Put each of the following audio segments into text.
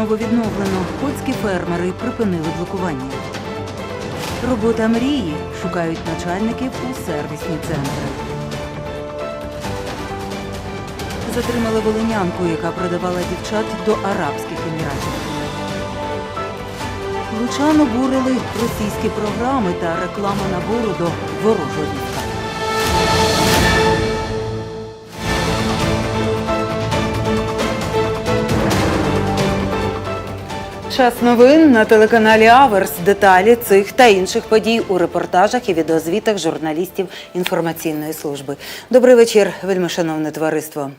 знову відновлено. Хотські фермери припинили блокування. Робота мрії шукають начальників у сервісні центри. Затримали волинянку, яка продавала дівчат до Арабських Еміратів. Лучан обурили російські програми та реклама набору до ворожого Час новин на телеканалі Аверс. Деталі цих та інших подій у репортажах і відеозвітах журналістів інформаційної служби. Добрий вечір, вельмишановне товариство.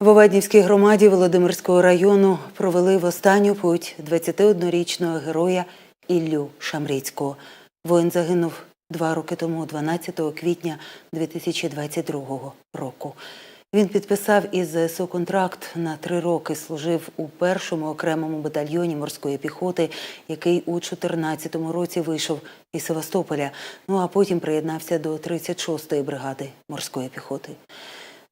В Оваднівській громаді Володимирського району провели в останню путь 21-річного героя Іллю Шамрицького. Воїн загинув два роки тому, 12 квітня 2022 року. Він підписав із ЗСУ контракт на три роки. Служив у першому окремому батальйоні морської піхоти, який у 2014 році вийшов із Севастополя. Ну а потім приєднався до 36-ї бригади морської піхоти.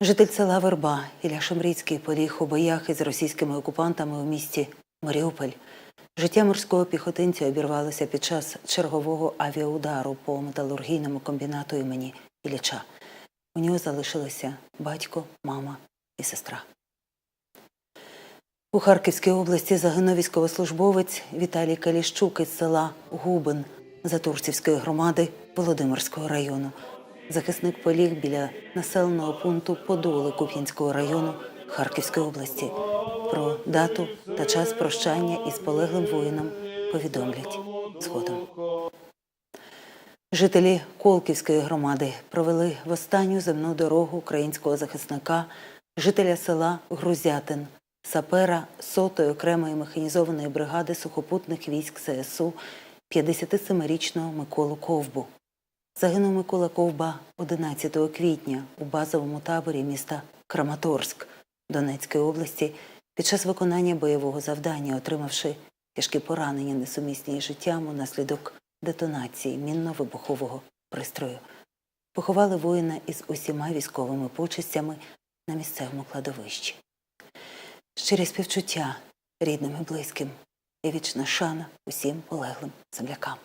Житель села Верба Ілля Шамрицький поліг у боях із російськими окупантами у місті Маріуполь. Життя морського піхотинця обірвалося під час чергового авіаудару по металургійному комбінату імені Ілліча. У нього залишилися батько, мама і сестра. У Харківській області загинув військовослужбовець Віталій Каліщук із села Губин Затурцівської громади Володимирського району. Захисник поліг біля населеного пункту Подоли Куп'янського району Харківської області. Про дату та час прощання із полеглим воїном повідомлять згодом. Жителі Колківської громади провели в останню земну дорогу українського захисника, жителя села Грузятин, сапера сотої окремої механізованої бригади сухопутних військ ССУ 57-річного Миколу Ковбу. Загинув Микола Ковба 11 квітня у базовому таборі міста Краматорськ Донецької області під час виконання бойового завдання, отримавши тяжкі поранення, несумісні життям унаслідок детонації мінно-вибухового пристрою. Поховали воїна із усіма військовими почестями на місцевому кладовищі. Щирі співчуття рідним і близьким і вічна шана усім полеглим землякам.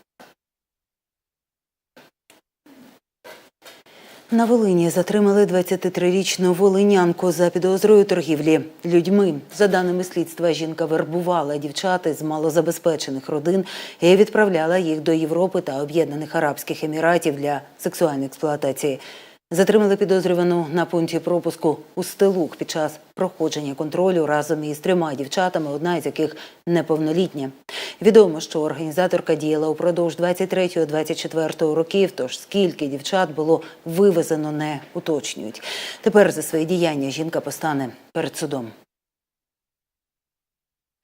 На Волині затримали 23-річну волинянку за підозрою торгівлі людьми. За даними слідства, жінка вербувала дівчат з малозабезпечених родин і відправляла їх до Європи та Об'єднаних Арабських Еміратів для сексуальної експлуатації. Затримали підозрювану на пункті пропуску у Стелук під час проходження контролю разом із трьома дівчатами, одна із яких неповнолітня. Відомо, що організаторка діяла упродовж 23-24 років, тож скільки дівчат було вивезено, не уточнюють. Тепер за свої діяння жінка постане перед судом.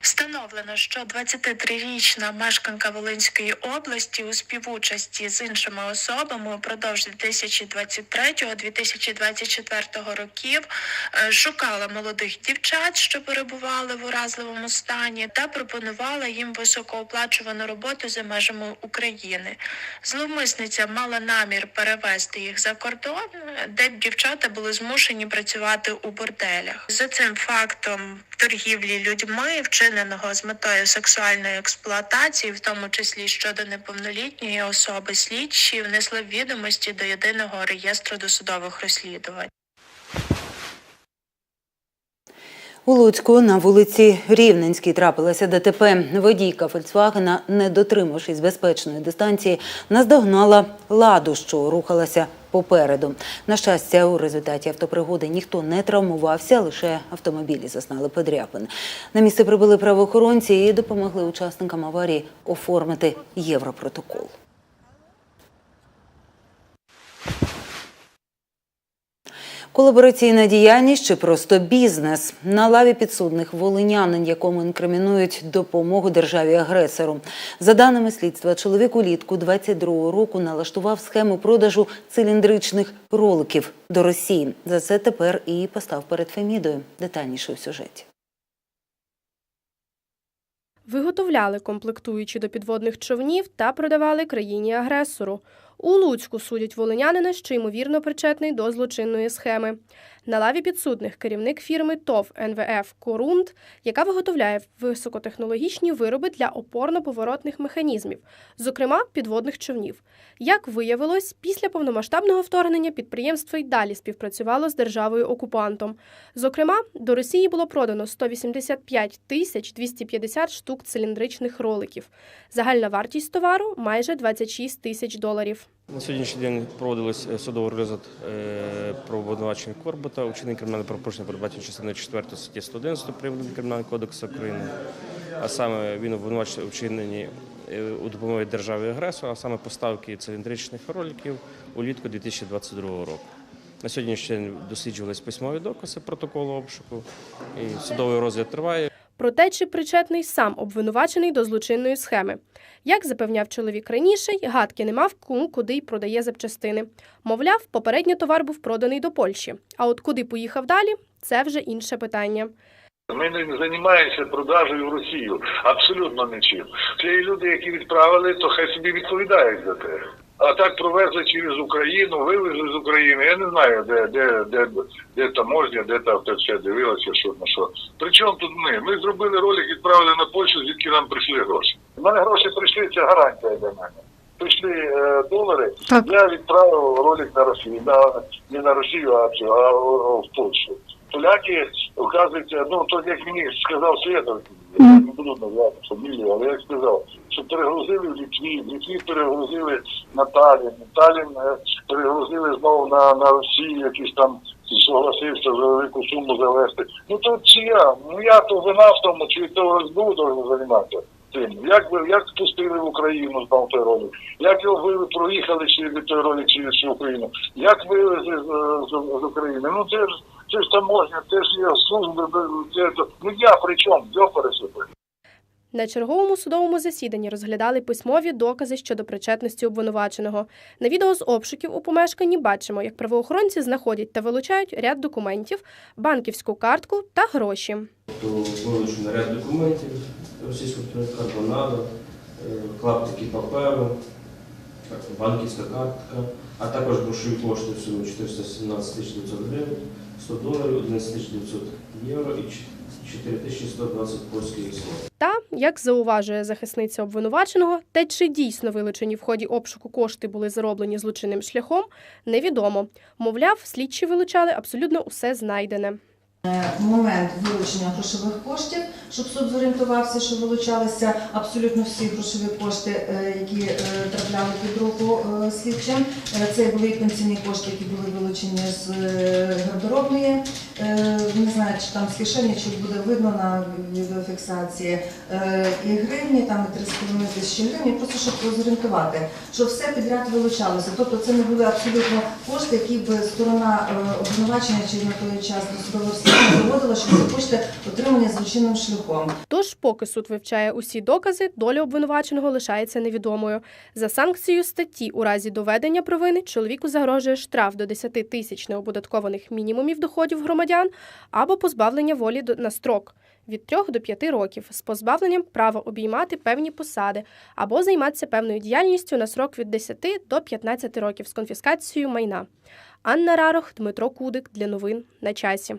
Встановлено, що 23-річна мешканка Волинської області у співучасті з іншими особами упродовж 2023-2024 років е, шукала молодих дівчат, що перебували в уразливому стані, та пропонувала їм високооплачувану роботу за межами України. Зловмисниця мала намір перевести їх за кордон, де дівчата були змушені працювати у борделях. За цим фактом торгівлі людьми, вчиненого з метою сексуальної експлуатації, в тому числі щодо неповнолітньої особи, слідчі внесли відомості до єдиного реєстру досудових розслідувань. У Луцьку на вулиці Рівненській трапилася ДТП. Водійка Фольксвагена, не дотримавшись безпечної дистанції, наздогнала ладу, що рухалася попереду. На щастя, у результаті автопригоди ніхто не травмувався, лише автомобілі зазнали подряпин. На місце прибули правоохоронці і допомогли учасникам аварії оформити європротокол. Колабораційна діяльність чи просто бізнес на лаві підсудних волинянин, якому інкримінують допомогу державі агресору. За даними слідства, чоловік улітку 22-го року налаштував схему продажу циліндричних роликів до Росії. За це тепер і постав перед Фемідою. Детальніше у сюжеті. Виготовляли комплектуючі до підводних човнів та продавали країні-агресору. У Луцьку судять волинянина, що ймовірно причетний до злочинної схеми. На лаві підсудних керівник фірми ТОВ НВФ Корунд, яка виготовляє високотехнологічні вироби для опорно-поворотних механізмів, зокрема підводних човнів. Як виявилось, після повномасштабного вторгнення підприємство й далі співпрацювало з державою окупантом. Зокрема, до Росії було продано 185 тисяч 250 штук циліндричних роликів. Загальна вартість товару майже 26 тисяч доларів. На сьогоднішній день проводилось е, судовий розгляд е, про обвинувачення Корбута, учинення кримінального правопорушення, передбачено частиною 4 статті 111 Приводу Кримінального кодексу України. А саме він обвинувачує вчиненні е, у допомогі державі агресора, а саме поставки циліндричних роликів улітку 2022 року. На сьогоднішній день досліджувались письмові докази протоколу обшуку, і судовий розгляд триває. Про те, чи причетний сам обвинувачений до злочинної схеми. Як запевняв чоловік раніше, гадки не мав кому куди й продає запчастини. Мовляв, попередньо товар був проданий до Польщі. А от куди поїхав далі, це вже інше питання. Ми не займаємося продажею в Росію. Абсолютно нічим. Ті люди, які відправили, то хай собі відповідають за те. А так провезли через Україну, вивезли з України. Я не знаю, де, де, де, де таможня, де там все дивилося, що на що. Причому тут ми? Ми зробили ролик, відправили на Польщу, звідки нам прийшли гроші. У мене гроші прийшли, це гарантія для мене. Прийшли е, долари, Так. я відправив ролик на Росію. На, не на Росію, а, а, а в Польщу. Поляки, оказується, ну то як мені сказав Святов, я не буду назвати фамілію, але як сказав, що перегрузили в Літві, в Літві перегрузили на Талін, Талін е, перегрузили знову на, на Росію, якийсь там согласився за велику суму завести. Ну то чи я? Ну я то вина в тому, чи то СБУ займатися цим. Як ви як спустили в Україну знов той ролик? Як його ви проїхали через той ролик через всю Україну? Як вивезли з, з, з України? Ну це ж це ж таможня, це ж є служби, це, ну я при чому? Йо пересипи. На черговому судовому засіданні розглядали письмові докази щодо причетності обвинуваченого. На відео з обшуків у помешканні бачимо, як правоохоронці знаходять та вилучають ряд документів, банківську картку та гроші. Вилучено ряд документів російського донадо, е, клаптики паперу, банківська картка, а також грошові кошти в сумі 417 тисяч 900 гривень, 100 доларів, 11 тисяч 900 євро і 4120 польських злотих. Та, як зауважує захисниця обвинуваченого, те, чи дійсно вилучені в ході обшуку кошти були зароблені злочинним шляхом, невідомо. Мовляв, слідчі вилучали абсолютно усе знайдене. Момент вилучення грошових коштів, щоб суд зорієнтувався, що вилучалися абсолютно всі грошові кошти, е, які е, трапляли під руку е, слідчим. Е, Це були і пенсійні кошти, які були вилучені з е, гардеробної. Е, Не знаю, чи там з кишені, чи буде видно на відеофіксації. Е, І гривні, там і 3,5 тисячі гривень, просто щоб зорієнтувати, що все підряд вилучалося. Тобто це не були абсолютно кошти, які б сторона е, обвинувачення чи на той час досудового розслідування доводила, що це кошти отримані злочинним шляхом. Тож, поки суд вивчає усі докази, доля обвинуваченого лишається невідомою. За санкцією статті, у разі доведення провини чоловіку загрожує штраф до 10 тисяч неоподаткованих мінімумів доходів громадян або позбавлення волі на строк від 3 до 5 років з позбавленням права обіймати певні посади або займатися певною діяльністю на срок від 10 до 15 років з конфіскацією майна. Анна Рарох, Дмитро Кудик для новин на часі.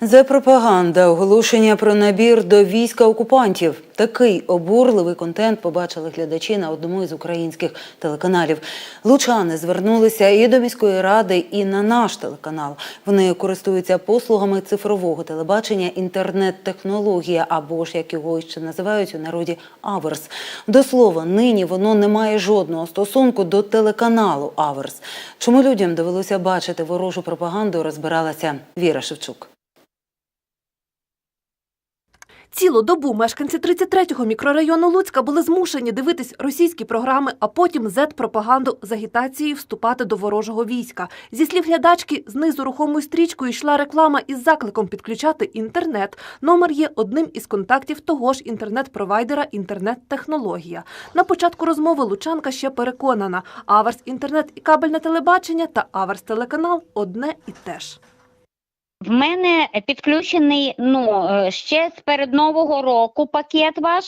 За пропаганда, оголошення про набір до війська окупантів. Такий обурливий контент побачили глядачі на одному із українських телеканалів. Лучани звернулися і до міської ради, і на наш телеканал. Вони користуються послугами цифрового телебачення, інтернет-технологія або ж як його ще називають у народі Аверс. До слова, нині воно не має жодного стосунку до телеканалу Аверс. Чому людям довелося бачити ворожу пропаганду, розбиралася Віра Шевчук. Цілу добу мешканці 33-го мікрорайону Луцька були змушені дивитись російські програми, а потім зет-пропаганду з агітацією вступати до ворожого війська. Зі слів глядачки, знизу рухомою стрічкою йшла реклама із закликом підключати інтернет. Номер є одним із контактів того ж інтернет-провайдера інтернет-технологія. На початку розмови Лучанка ще переконана, Аверс інтернет і кабельне телебачення та Аверс телеканал одне і те ж. В мене підключений ну е, ще з перед нового року пакет ваш.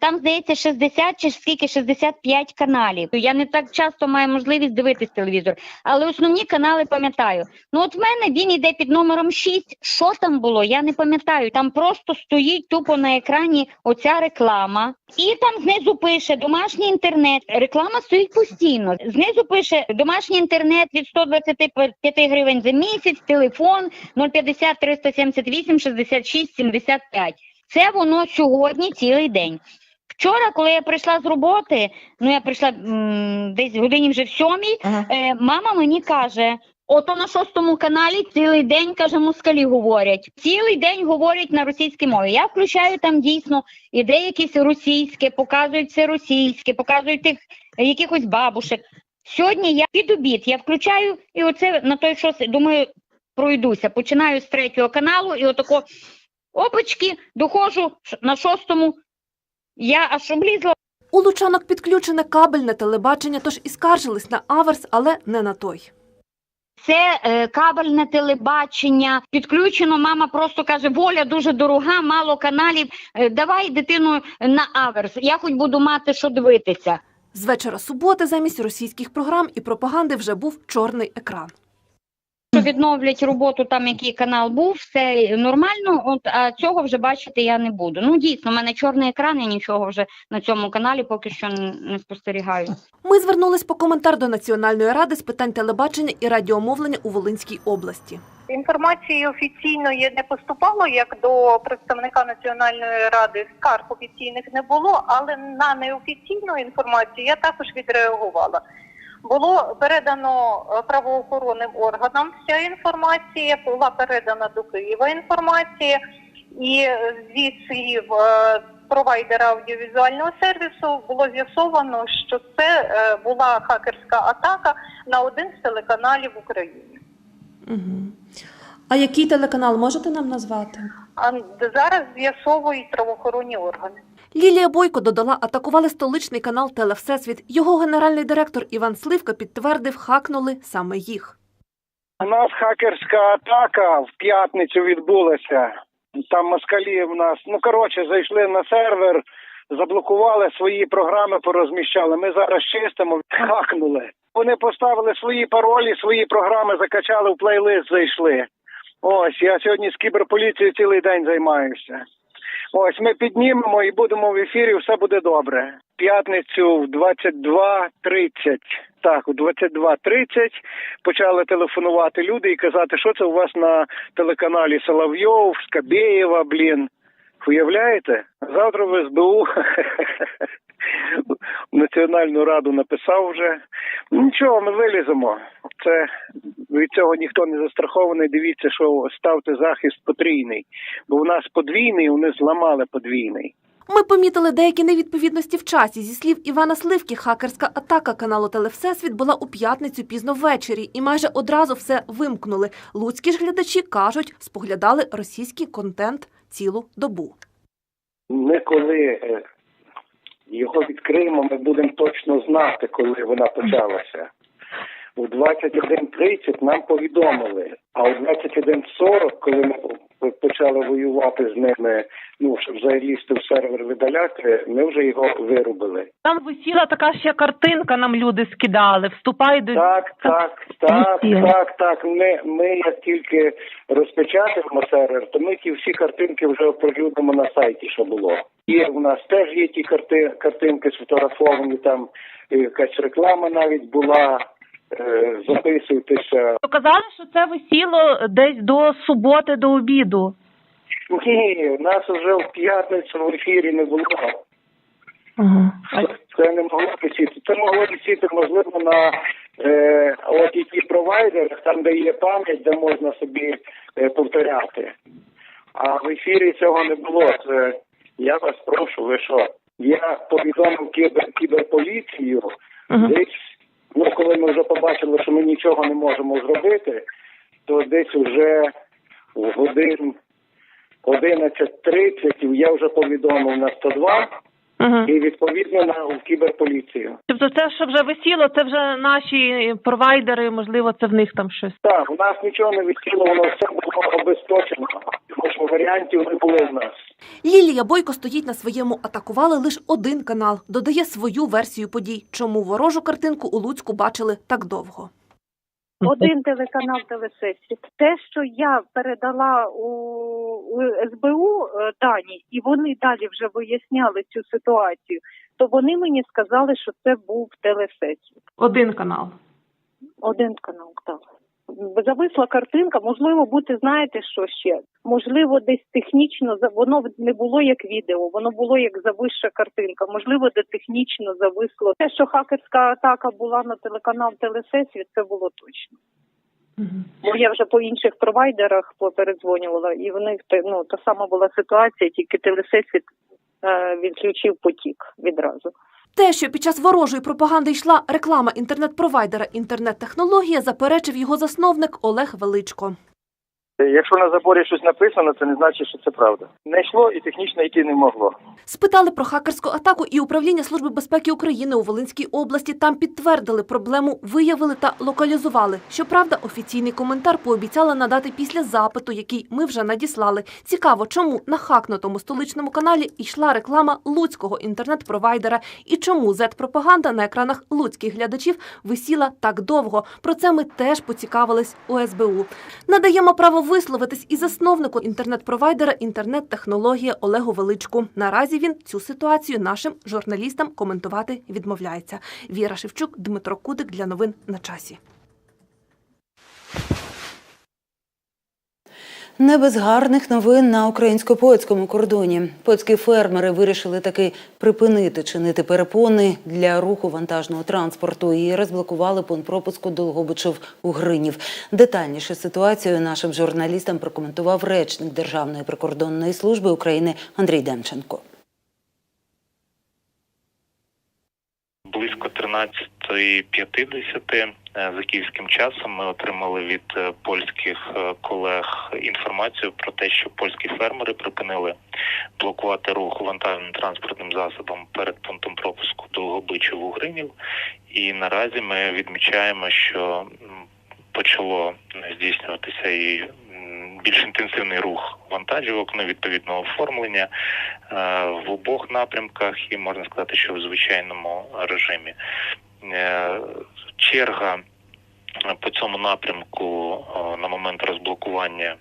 Там здається 60 чи скільки 65 каналів. Я не так часто маю можливість дивитись телевізор, але основні канали пам'ятаю. Ну от в мене він іде під номером 6. Що там було? Я не пам'ятаю. Там просто стоїть тупо на екрані оця реклама, і там знизу пише домашній інтернет. Реклама стоїть постійно. Знизу пише домашній інтернет від 125 гривень за місяць, телефон 050 378 66 75. Це воно сьогодні цілий день. Вчора, коли я прийшла з роботи, ну я прийшла м, десь годині вже в сьомій, е, мама мені каже. Ото на шостому каналі цілий день каже, москалі говорять. Цілий день говорять на російській мові. Я включаю там дійсно іде якесь російське, показують все російське, показують тих е, якихось бабушек. Сьогодні я під обід, я включаю і оце на той шостий, думаю, пройдуся. Починаю з третього каналу і отако опачки, доходжу на шостому. Я аж облізла У лучанок підключене кабельне телебачення, тож і скаржились на аверс, але не на той. Це е, кабельне телебачення. Підключено. Мама просто каже: Воля дуже дорога, мало каналів. Е, давай дитину на аверс. Я хоч буду мати що дивитися. З вечора суботи замість російських програм і пропаганди вже був чорний екран. Що відновлять роботу, там який канал був, все нормально. От а цього вже бачити я не буду. Ну дійсно, в мене чорний екран, я нічого вже на цьому каналі поки що не спостерігаю. Ми звернулись по коментар до Національної ради з питань телебачення і радіомовлення у Волинській області. Інформації офіційної не поступало, як до представника Національної ради скарг офіційних не було, але на неофіційну інформацію я також відреагувала. Було передано е, правоохоронним органам вся інформація, була передана до Києва інформація, і е, звідси в е, провайдера аудіовізуального сервісу було з'ясовано, що це е, була хакерська атака на один з телеканалів України. Угу. А який телеканал можете нам назвати? А зараз з'ясовують правоохоронні органи. Лілія Бойко додала, атакували столичний канал Телевсесвіт. Його генеральний директор Іван Сливка підтвердив, хакнули саме їх. У нас хакерська атака в п'ятницю відбулася. Там москалі в нас, ну коротше, зайшли на сервер, заблокували свої програми, порозміщали. Ми зараз чистимо, хакнули. Вони поставили свої паролі, свої програми закачали в плейлист, зайшли. Ось я сьогодні з кіберполіцією цілий день займаюся. Ось ми піднімемо і будемо в ефірі. Все буде добре. П'ятницю в 22.30. Так, у 22.30 почали телефонувати люди і казати, що це у вас на телеканалі Соловйов, Скабєєва, блін. Уявляєте? Завтра в СБУ в Національну раду написав вже. Нічого, ми виліземо. Це від цього ніхто не застрахований. Дивіться, що ставте захист потрійний. Бо у нас подвійний, вони зламали подвійний. Ми помітили деякі невідповідності в часі. Зі слів Івана Сливки, хакерська атака каналу Телевсесвіт була у п'ятницю пізно ввечері, і майже одразу все вимкнули. Луцькі ж глядачі кажуть, споглядали російський контент цілу добу. Ми коли е, його відкриємо, ми будемо точно знати, коли вона почалася. У 21.30 нам повідомили, а у 21.40, коли ми почали воювати з ними, ну щоб залізти в сервер видаляти, ми вже його вирубили. Там висіла така ще картинка, нам люди скидали. Вступай до Так, так, так, так, так. Ми, ми як тільки розпечатаємо сервер, то ми ті всі картинки вже оприлюднимо на сайті, що було. Є у нас теж є ті карти, картинки сфотографовані, там е, якась реклама навіть була. Е, записуйтеся. Казали, що це висіло десь до суботи, до обіду. Ні, у нас вже в п'ятницю в ефірі не було. Ага. Це не могло висіти. Це могло висіти, можливо, на е, які провайдерах, там, де є пам'ять, де можна собі е, повторяти. А в ефірі цього не було. Це я вас прошу, ви що? Я повідомив кібер, кіберполіцію десь, ну коли ми вже побачили, що ми нічого не можемо зробити, то десь вже в годин 11.30 я вже повідомив на 102 Угу. і відповідно на в кіберполіцію. Тобто це, що вже висіло, це вже наші провайдери, можливо, це в них там щось. Так, у нас нічого не відкрило, воно все було обесточено, тому що варіантів не було в нас. Лілія Бойко стоїть на своєму атакували лише один канал, додає свою версію подій, чому ворожу картинку у Луцьку бачили так довго. Один телеканал телесесії. Те, що я передала у, у СБУ е, дані, і вони далі вже виясняли цю ситуацію, то вони мені сказали, що це був телесесій. Один канал. Один канал, так. Зависла картинка, можливо, бути, знаєте, що ще? Можливо, десь технічно воно не було як відео, воно було як зависша картинка. Можливо, де технічно зависло. Те, що хакерська атака була на телеканал телесесії, це було точно. Бо я вже по інших провайдерах попередзвонювала, і в них ну та сама була ситуація, тільки телесесвіт е, відключив потік відразу. Те, що під час ворожої пропаганди йшла реклама інтернет-провайдера інтернет-технологія, заперечив його засновник Олег Величко. Якщо на заборі щось написано, це не значить, що це правда. Не йшло і технічно йти не могло. Спитали про хакерську атаку і управління Служби безпеки України у Волинській області. Там підтвердили проблему, виявили та локалізували. Щоправда, офіційний коментар пообіцяли надати після запиту, який ми вже надіслали. Цікаво, чому на хакнутому столичному каналі йшла реклама луцького інтернет-провайдера і чому зет-пропаганда на екранах луцьких глядачів висіла так довго. Про це ми теж поцікавились у СБУ. Надаємо право висловитись і засновнику інтернет-провайдера інтернет-технологія Олегу Величку. Наразі він цю ситуацію нашим журналістам коментувати відмовляється. Віра Шевчук, Дмитро Кудик для новин на часі. Не без гарних новин на українсько-польському кордоні. Поцькі фермери вирішили таки припинити чинити перепони для руху вантажного транспорту і розблокували пункт пропуску Долгобичів у Гринів. Детальніше ситуацію нашим журналістам прокоментував речник Державної прикордонної служби України Андрій Демченко. Близько 13.50 е, за київським часом ми отримали від е, польських е, колег інформацію про те, що польські фермери припинили блокувати рух вантажним транспортним засобом перед пунктом пропуску Довгобичів у Гринів. І наразі ми відмічаємо, що почало здійснюватися і більш інтенсивний рух вантажівок, ну відповідного оформлення е, в обох напрямках, і можна сказати, що в звичайному режимі. Е, Черга е, по цьому напрямку на момент розблокування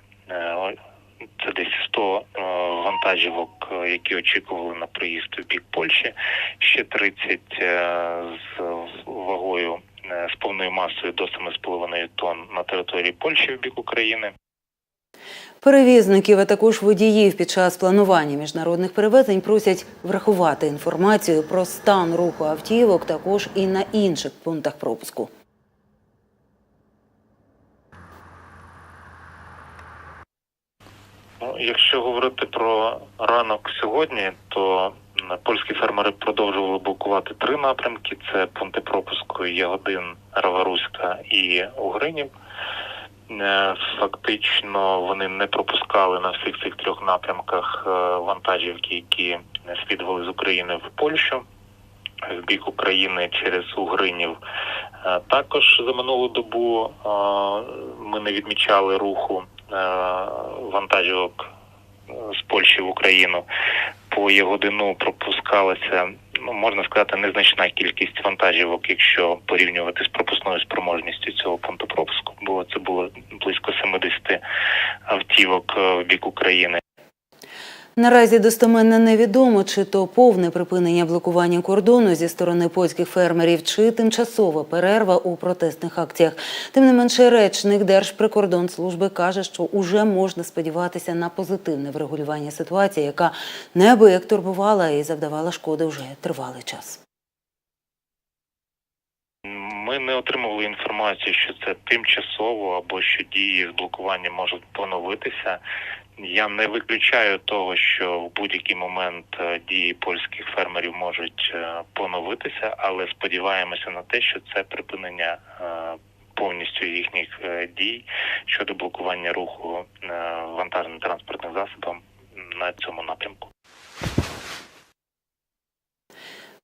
це десь 100 е, вантажівок, які очікували на приїзд в бік Польщі, ще 30 е, з вагою з повною масою до 7,5 тонн на території Польщі в бік України. Перевізників, а також водіїв під час планування міжнародних перевезень просять врахувати інформацію про стан руху автівок також і на інших пунктах пропуску. Ну, якщо говорити про ранок сьогодні, то польські фермери продовжували блокувати три напрямки: це пункти пропуску Ягодин, Раваруська і Угринів. Е, Фактично вони не пропускали на всіх цих трьох напрямках е, вантажівки, які слідували з України в Польщу в бік України через Угринів. Е, Також за минулу добу ми не відмічали руху вантажівок з Польщі в Україну. По Ягодину пропускалася, можна сказати, незначна кількість вантажівок, якщо порівнювати з пропускною спроможністю цього пункту пропуску, бо це було близько 70 автівок е, в бік України. Наразі достеменно невідомо, чи то повне припинення блокування кордону зі сторони польських фермерів, чи тимчасова перерва у протестних акціях. Тим не менше, речник Держприкордонслужби каже, що уже можна сподіватися на позитивне врегулювання ситуації, яка неабияк турбувала і завдавала шкоди вже тривалий час. Ми не отримували інформацію, що це тимчасово або що дії з блокування можуть поновитися. Я не виключаю того, що в будь-який момент е, дії польських фермерів можуть е, поновитися, але сподіваємося на те, що це припинення е, повністю їхніх дій щодо блокування руху вантажним транспортним засобом на цьому напрямку.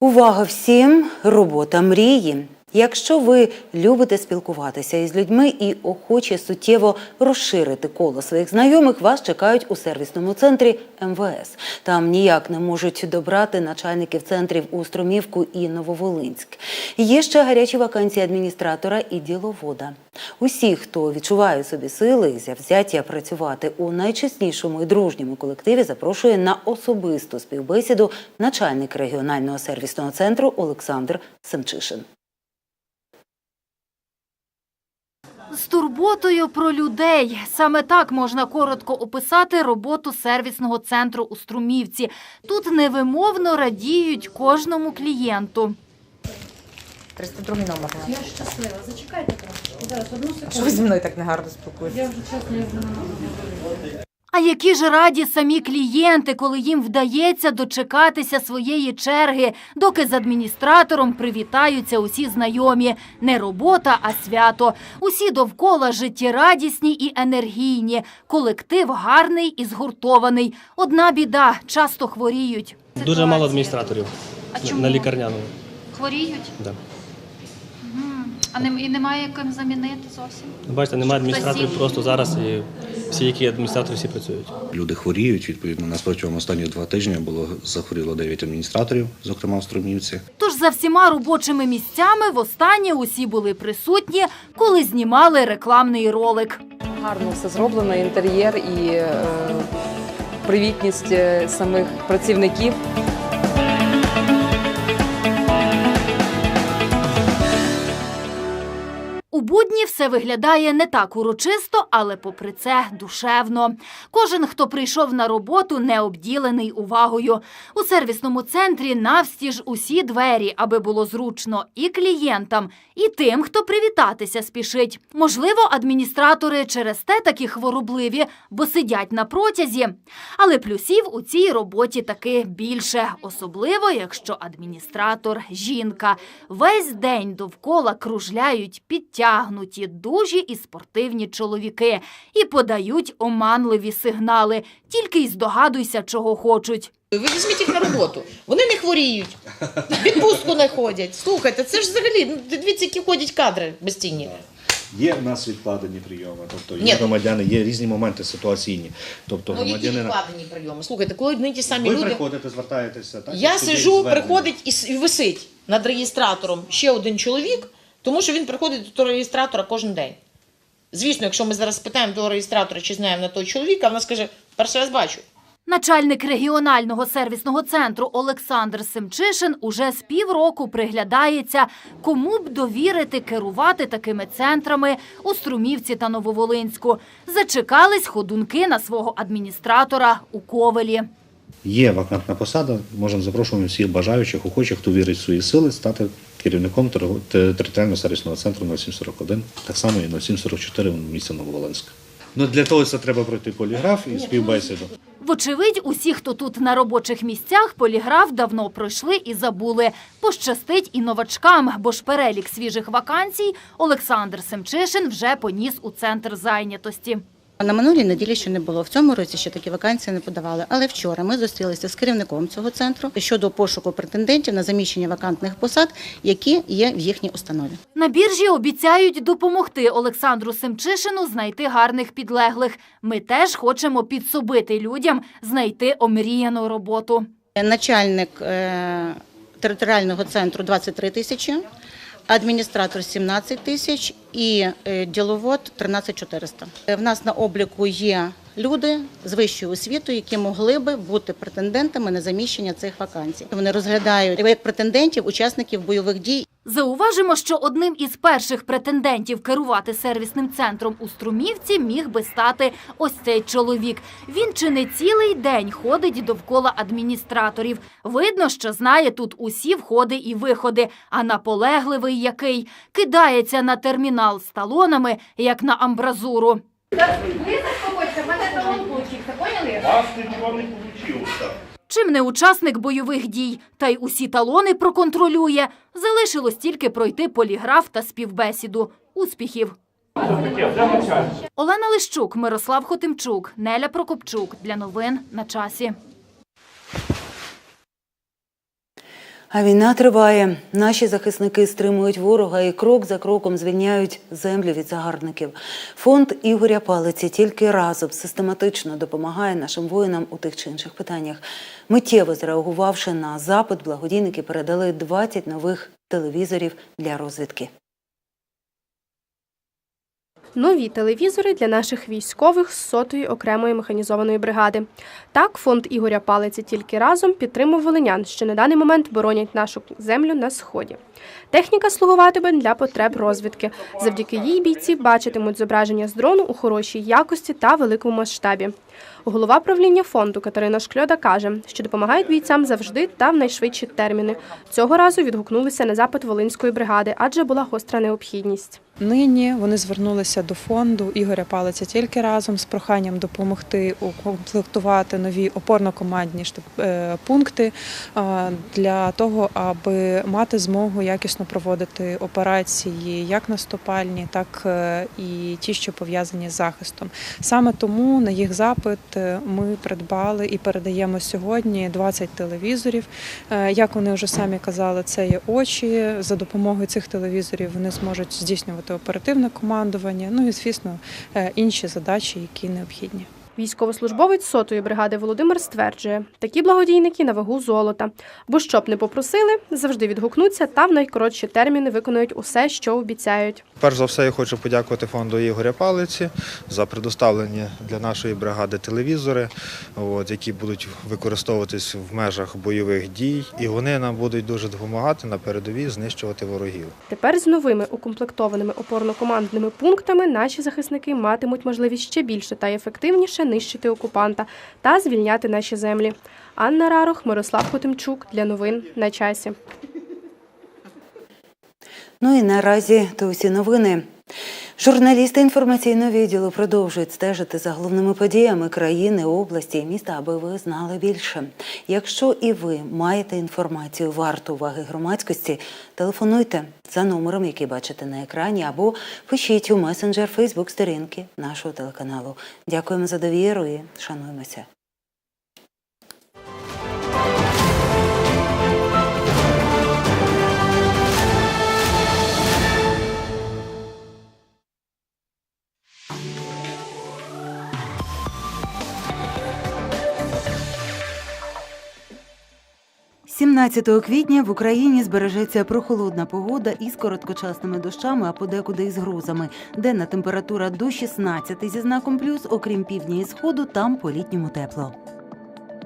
Увага всім! Робота мрії. Якщо ви любите спілкуватися із людьми і охоче суттєво розширити коло своїх знайомих, вас чекають у сервісному центрі МВС. Там ніяк не можуть добрати начальників центрів у Струмівку і Нововолинськ. Є ще гарячі вакансії адміністратора і діловода. Усі, хто відчуває собі сили і завзяття працювати у найчеснішому і дружньому колективі, запрошує на особисту співбесіду начальник регіонального сервісного центру Олександр Семчишин. З турботою про людей. Саме так можна коротко описати роботу сервісного центру у Струмівці. Тут невимовно радіють кожному клієнту. 302 номер. Я щаслива. Зачекайте. Зараз одну секунду. Що ви зі мною так негарно спілкуєтеся? Я вже чесно я вже не можу. А які ж раді самі клієнти, коли їм вдається дочекатися своєї черги, доки з адміністратором привітаються усі знайомі. Не робота, а свято. Усі довкола життєрадісні і енергійні. Колектив гарний і згуртований. Одна біда часто хворіють. Дуже мало адміністраторів на лікарняному. Хворіють? Да. А не, і немає ким замінити зовсім. Бачите, немає адміністраторів просто зараз і всі, які адміністратори, всі працюють. Люди хворіють. Відповідно, нас протягом останніх два тижні було захворіло 9 адміністраторів, зокрема в Струмівці. Тож за всіма робочими місцями востаннє усі були присутні, коли знімали рекламний ролик. Гарно все зроблено, інтер'єр і е, привітність е, самих працівників. У все виглядає не так урочисто, але попри це душевно. Кожен, хто прийшов на роботу, не обділений увагою. У сервісному центрі навстіж усі двері, аби було зручно і клієнтам, і тим, хто привітатися спішить. Можливо, адміністратори через те такі хворобливі, бо сидять на протязі. Але плюсів у цій роботі таки більше, особливо якщо адміністратор жінка. Весь день довкола кружляють підтягнуті, дужі і спортивні чоловіки і подають оманливі сигнали. Тільки й здогадуйся, чого хочуть. Ви візьміть їх на роботу. Вони не хворіють, відпустку не ходять. Слухайте, це ж взагалі, ну, дивіться, які ходять кадри безцінні. Є в нас відкладені прийоми, тобто Ні. є громадяни, є різні моменти ситуаційні. Тобто Ну, які громадянина. вкладені прийоми. Слухайте, коли одні й ті самі Ви люди. приходите, звертаєтеся, так? Я сижу, звернення. приходить і, с- і висить над реєстратором ще один чоловік, тому що він приходить до реєстратора кожен день. Звісно, якщо ми зараз спитаємо до реєстратора, чи знаємо на той чоловіка, вона скаже, перший раз бачу. Начальник регіонального сервісного центру Олександр Семчишин уже з півроку приглядається, кому б довірити керувати такими центрами у Струмівці та Нововолинську. Зачекались ходунки на свого адміністратора у Ковелі. Є вакантна посада, можемо запрошувати всіх бажаючих, охочих, хто вірить в свої сили, стати керівником територіального сервісного центру 0741, так само і 0744 в місті Нововолинськ. Ну для того це треба пройти поліграф і співбесіду. Вочевидь, усі, хто тут на робочих місцях, поліграф давно пройшли і забули. Пощастить і новачкам, бо ж перелік свіжих вакансій Олександр Семчишин вже поніс у центр зайнятості. На минулій неділі ще не було. В цьому році ще такі вакансії не подавали. Але вчора ми зустрілися з керівником цього центру щодо пошуку претендентів на заміщення вакантних посад, які є в їхній установі. На біржі обіцяють допомогти Олександру Семчишину знайти гарних підлеглих. Ми теж хочемо підсобити людям знайти омріяну роботу. Начальник е, територіального центру 23 тисячі, адміністратор 17 тисяч і е, діловод 13 400. Е, В нас на обліку є люди з вищою освітою, які могли би бути претендентами на заміщення цих вакансій. Вони розглядають як претендентів учасників бойових дій Зауважимо, що одним із перших претендентів керувати сервісним центром у Струмівці міг би стати ось цей чоловік. Він чи не цілий день ходить довкола адміністраторів. Видно, що знає тут усі входи і виходи, а наполегливий який кидається на термінал з талонами, як на амбразуру. Вас нічого не. Чим не учасник бойових дій, та й усі талони проконтролює, залишилось тільки пройти поліграф та співбесіду. Успіхів! Олена Лищук, Мирослав Хотимчук, Неля Прокопчук. Для новин на часі. А війна триває. Наші захисники стримують ворога і крок за кроком звільняють землю від загарбників. Фонд Ігоря Палиці тільки разом систематично допомагає нашим воїнам у тих чи інших питаннях. Миттєво зреагувавши на запит, благодійники передали 20 нових телевізорів для розвідки. Нові телевізори для наших військових з сотої окремої механізованої бригади. Так, фонд Ігоря Палиці тільки разом підтримав волинян, що на даний момент боронять нашу землю на сході. Техніка слугуватиме для потреб розвідки. Завдяки їй бійці бачитимуть зображення з дрону у хорошій якості та великому масштабі. Голова правління фонду Катерина Шкльода каже, що допомагають бійцям завжди та в найшвидші терміни. Цього разу відгукнулися на запит Волинської бригади, адже була гостра необхідність. Нині вони звернулися до фонду Ігоря Палиця тільки разом з проханням допомогти укомплектувати нові опорно-командні е, пункти для того, аби мати змогу якісно проводити операції, як наступальні, так е, і ті, що пов'язані з захистом. Саме тому на їх запит е, ми придбали і передаємо сьогодні 20 телевізорів. Е, Як вони вже самі казали, це є очі. За допомогою цих телевізорів вони зможуть здійснювати оперативне командування. Ну і звісно, е, інші задачі, які необхідні. Військовослужбовець сотої бригади Володимир стверджує, такі благодійники на вагу золота. Бо щоб не попросили, завжди відгукнуться та в найкоротші терміни виконують усе, що обіцяють. Перш за все, я хочу подякувати фонду Ігоря Палиці за предоставлені для нашої бригади телевізори, які будуть використовуватись в межах бойових дій, і вони нам будуть дуже допомагати на передовій знищувати ворогів. Тепер з новими укомплектованими опорно-командними пунктами наші захисники матимуть можливість ще більше та ефективніше нищити окупанта та звільняти наші землі. Анна Рарох, Мирослав Хотимчук для новин на часі. Ну і наразі то усі новини. Журналісти інформаційного відділу продовжують стежити за головними подіями країни, області і міста, аби ви знали більше. Якщо і ви маєте інформацію варту уваги громадськості, телефонуйте за номером, який бачите на екрані, або пишіть у месенджер Фейсбук сторінки нашого телеканалу. Дякуємо за довіру і шануємося. – 17 квітня в Україні збережеться прохолодна погода із короткочасними дощами, а подекуди із грозами. Денна температура до 16 зі знаком плюс, окрім півдня і сходу, там по-літньому тепло.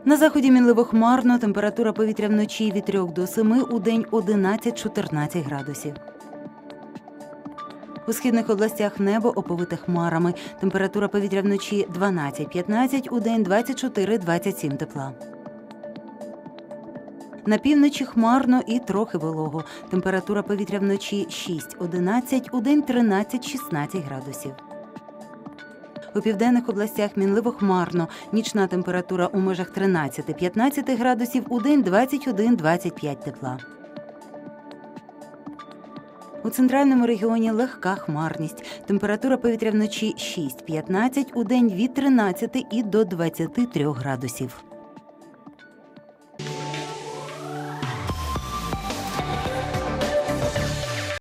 На заході мінливо хмарно, температура повітря вночі від 3 до 7, у день 11-14 градусів. У східних областях небо оповите хмарами. Температура повітря вночі 12-15, у день 24-27 тепла. На півночі хмарно і трохи волого. Температура повітря вночі 6-11, у день 13-16 градусів. У південних областях мінливо хмарно. Нічна температура у межах 13-15 градусів, у день 21-25 тепла. У центральному регіоні легка хмарність. Температура повітря вночі 6-15, у день від 13 і до 23 градусів.